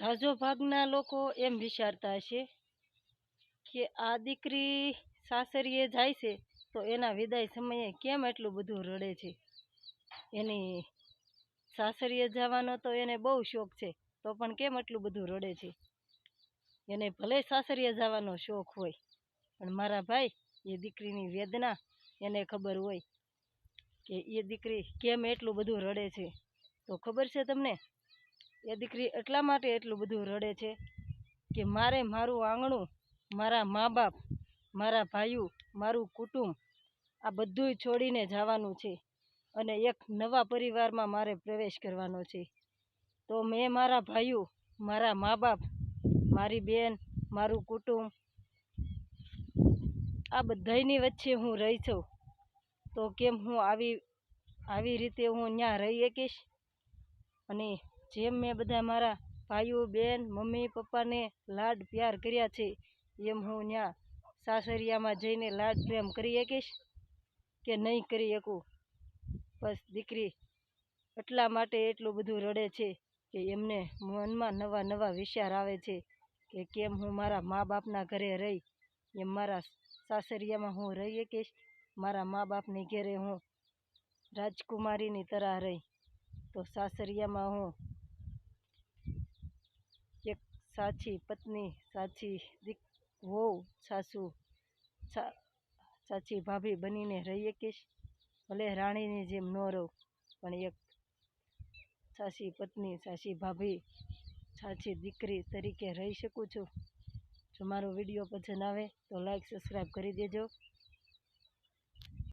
ઝાઝો ભાગના લોકો એમ વિચારતા હશે કે આ દીકરી સાસરીએ જાય છે તો એના વિદાય સમયે કેમ એટલું બધું રડે છે? એની સાસરીએ જવાનો તો એને બહુ શોખ છે, તો પણ કેમ એટલું બધું રડે છે? એને ભલે સાસરીએ જવાનો શોખ હોય, પણ મારા ભાઈ, એ દીકરીની વેદના એને ખબર હોય કે એ દીકરી કેમ એટલું બધું રડે છે? તો ખબર છે તમને? એ દીકરી એટલા માટે એટલું બધું રડે છે કે મારે મારું આંગણું, મારા મા બાપ મારા ભાઈઓ, મારું કુટુંબ, આ બધુંય છોડીને જવાનું છે અને એક નવા પરિવારમાં મારે પ્રવેશ કરવાનો છે. તો મેં મારા ભાઈઓ, મારા મા બાપ મારી બેન, મારું કુટુંબ, આ બધાયની વચ્ચે હું રહી છું. તો કેમ હું આવી આવી રીતે હું ત્યાં રહી શકીશ અને જેમ મેં બધા મારા ભાઈઓ, બેન, મમ્મી, પપ્પાને લાડ પ્યાર કર્યા છે, એમ હું ત્યાં સાસરિયામાં જઈને લાડ પ્રેમ કરી શકીશ કે નહીં કરી શકું? બસ દીકરી, એટલા માટે એટલું બધું રડે છે કે એમને મનમાં નવા નવા વિચાર આવે છે કે કેમ હું મારા મા બાપના ઘરે રહી, એમ મારા સાસરિયામાં હું રહી શકીશ? મારા મા બાપની ઘરે હું રાજકુમારીની તરહ રહી, તો સાસરિયામાં હું સાચી પત્ની, સાચી દીક, વહુ, સાસુ સાચી ભાભી બનીને રહી શકીશ ભલે રાણીની જેમ ન રહું, પણ એક સાચી પત્ની, સાચી ભાભી, સાચી દીકરી તરીકે રહી શકું છું. જો મારો વીડિયો પસંદ આવે તો લાઈક સબસ્ક્રાઈબ કરી દેજો.